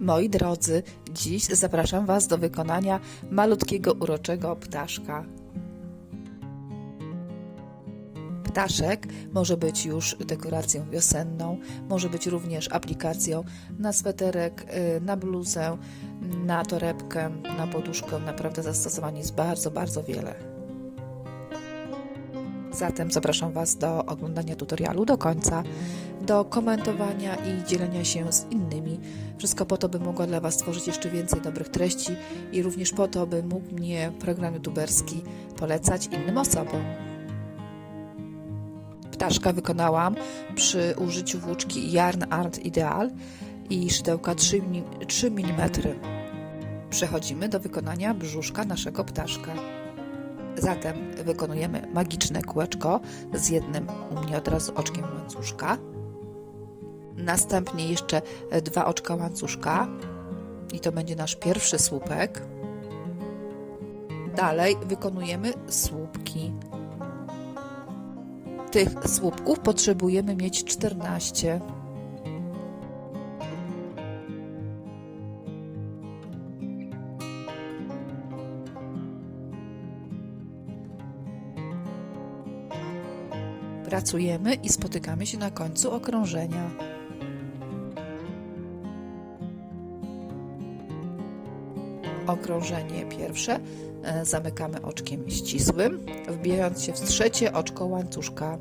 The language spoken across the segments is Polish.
Moi drodzy, dziś zapraszam Was do wykonania malutkiego, uroczego ptaszka. Ptaszek może być już dekoracją wiosenną, może być również aplikacją na sweterek, y, na bluzę, na torebkę, na poduszkę. Naprawdę zastosowań jest bardzo, bardzo wiele. Zatem zapraszam Was do oglądania tutorialu do końca, do komentowania i dzielenia się z innymi. Wszystko po to, by mogła dla Was stworzyć jeszcze więcej dobrych treści i również po to, by mógł mnie program youtuberski polecać innym osobom. Ptaszka wykonałam przy użyciu włóczki Yarn Art Ideal i szydełka 3 mm. Przechodzimy do wykonania brzuszka naszego ptaszka. Zatem wykonujemy magiczne kółeczko z jednym u mnie od razu oczkiem łańcuszka. Następnie jeszcze dwa oczka łańcuszka i to będzie nasz pierwszy słupek. Dalej wykonujemy słupki. Tych słupków potrzebujemy mieć 14. Pracujemy i spotykamy się na końcu okrążenia. Okrążenie pierwsze e, zamykamy oczkiem ścisłym, wbijając się w trzecie oczko łańcuszka.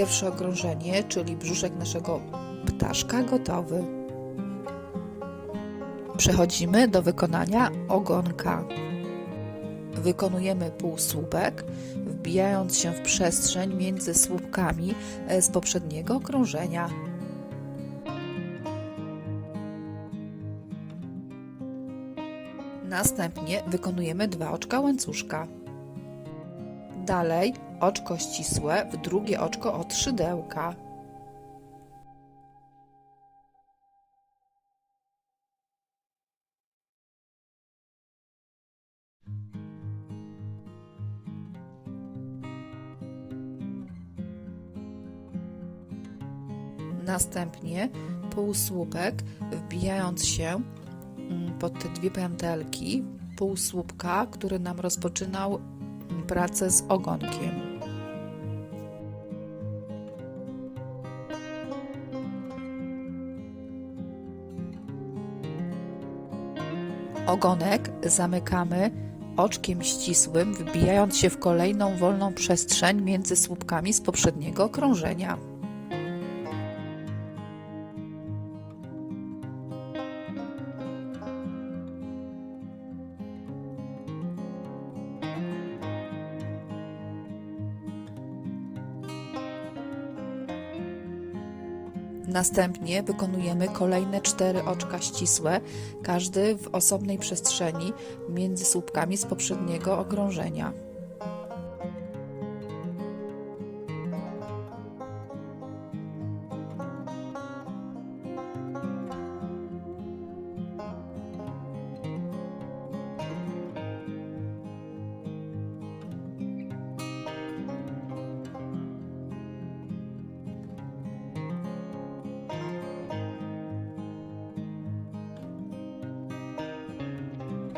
Pierwsze okrążenie, czyli brzuszek naszego ptaszka gotowy. Przechodzimy do wykonania ogonka. Wykonujemy półsłupek, wbijając się w przestrzeń między słupkami z poprzedniego okrążenia. Następnie wykonujemy dwa oczka łańcuszka. Dalej oczko ścisłe w drugie oczko od szydełka. Następnie półsłupek wbijając się pod te dwie pętelki półsłupka, który nam rozpoczynał pracę z ogonkiem. Ogonek zamykamy oczkiem ścisłym, wbijając się w kolejną wolną przestrzeń między słupkami z poprzedniego okrążenia. Następnie wykonujemy kolejne cztery oczka ścisłe, każdy w osobnej przestrzeni między słupkami z poprzedniego okrążenia.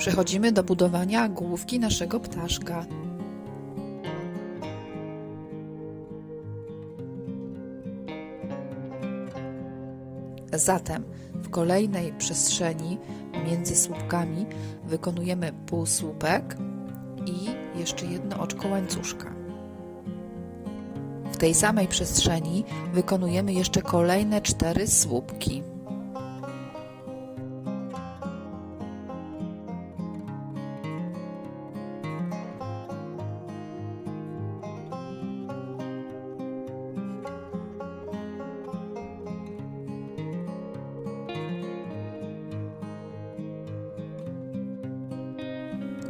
Przechodzimy do budowania główki naszego ptaszka. Zatem w kolejnej przestrzeni między słupkami wykonujemy półsłupek i jeszcze jedno oczko łańcuszka. W tej samej przestrzeni wykonujemy jeszcze kolejne cztery słupki.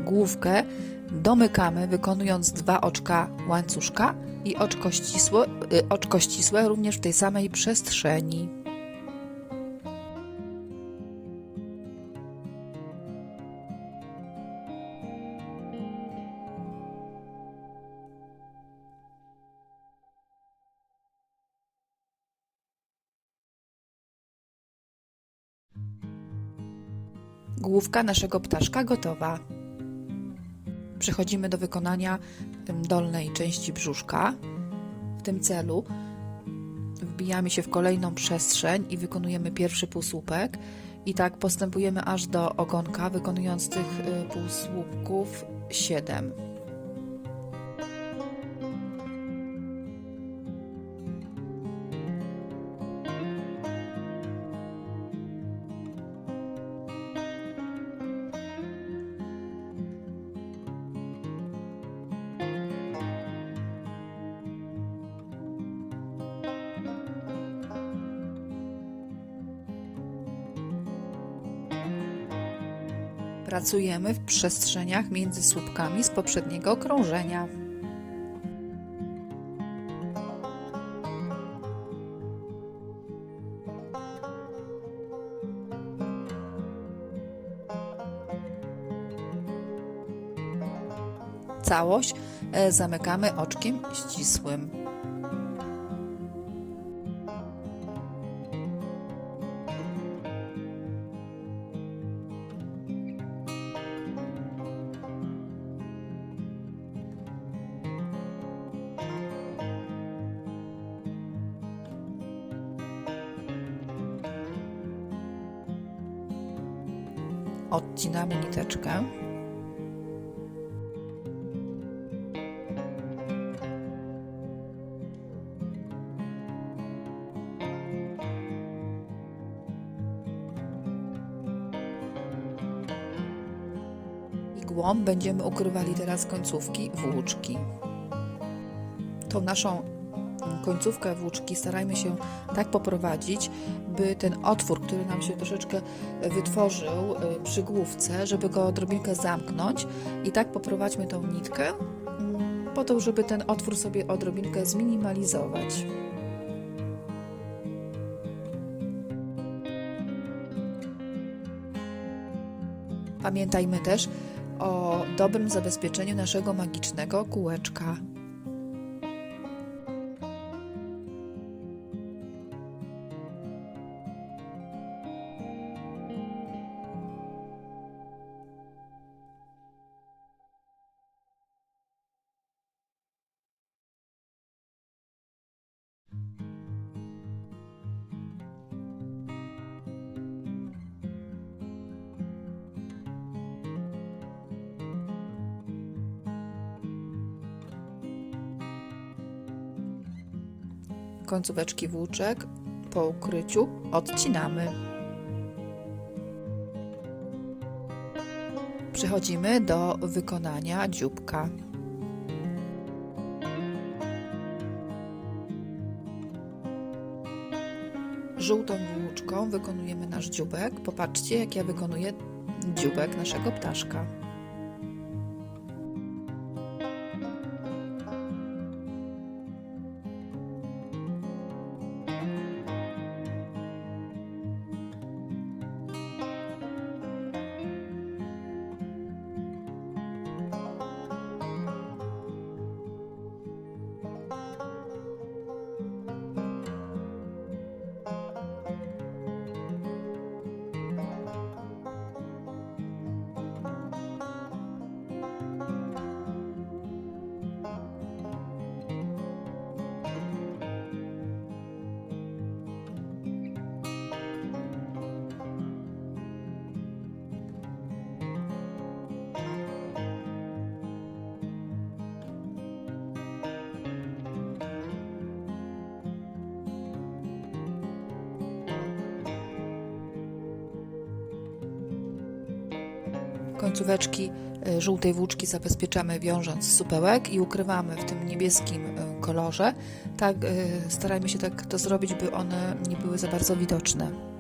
Główkę domykamy wykonując dwa oczka łańcuszka i oczko ścisłe, y, oczko ścisłe również w tej samej przestrzeni. Główka naszego ptaszka gotowa. Przechodzimy do wykonania dolnej części brzuszka. W tym celu wbijamy się w kolejną przestrzeń i wykonujemy pierwszy półsłupek. I tak postępujemy aż do ogonka, wykonując tych y, półsłupków 7. Pracujemy w przestrzeniach między słupkami z poprzedniego okrążenia. Całość e, zamykamy oczkiem ścisłym. Odcinamy niteczkę. Igłą będziemy ukrywali teraz końcówki włóczki. Tą naszą końcówkę włóczki starajmy się tak poprowadzić, by ten otwór, który nam się troszeczkę wytworzył y, przy główce, żeby go odrobinkę zamknąć i tak poprowadźmy tą nitkę mm, po to, żeby ten otwór sobie odrobinkę zminimalizować. Pamiętajmy też o dobrym zabezpieczeniu naszego magicznego kółeczka. Końcóweczki włóczek po ukryciu odcinamy. Przechodzimy do wykonania dzióbka. Żółtą włóczką wykonujemy nasz dzióbek. Popatrzcie, jak ja wykonuję dzióbek naszego ptaszka. Końcóweczki y, żółtej włóczki zabezpieczamy wiążąc supełek i ukrywamy w tym niebieskim y, kolorze. Tak y, starajmy się tak to zrobić, by one nie były za bardzo widoczne.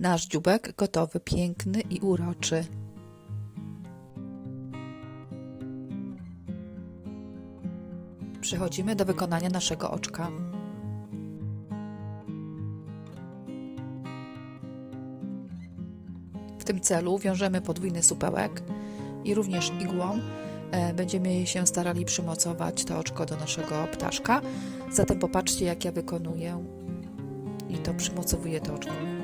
Nasz dziubek gotowy, piękny i uroczy. Przechodzimy do wykonania naszego oczka. W tym celu wiążemy podwójny supełek i również igłą e, będziemy się starali przymocować to oczko do naszego ptaszka. Zatem popatrzcie, jak ja wykonuję i to przymocowuję to oczko.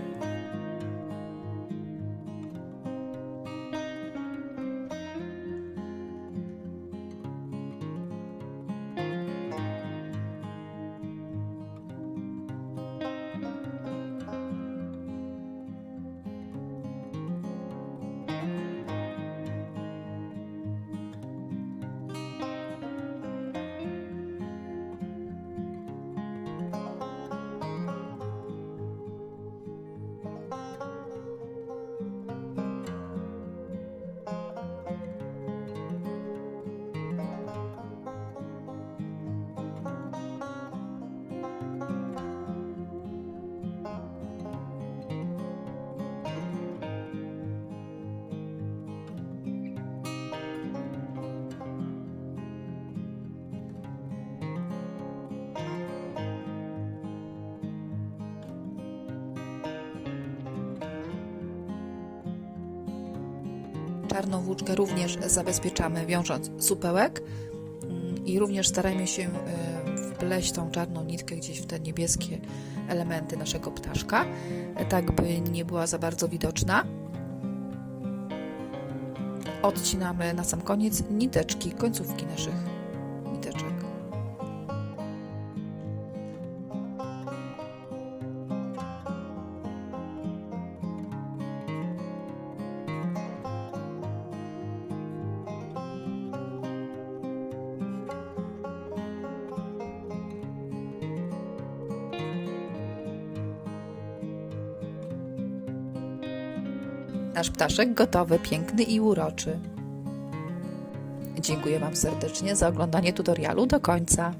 Czarną włóczkę również zabezpieczamy wiążąc supełek mm, i również starajmy się e, wpleść tą czarną nitkę gdzieś w te niebieskie elementy naszego ptaszka, e, tak by nie była za bardzo widoczna. Odcinamy na sam koniec niteczki, końcówki naszych Nasz ptaszek gotowy, piękny i uroczy. Dziękuję Wam serdecznie za oglądanie tutorialu do końca.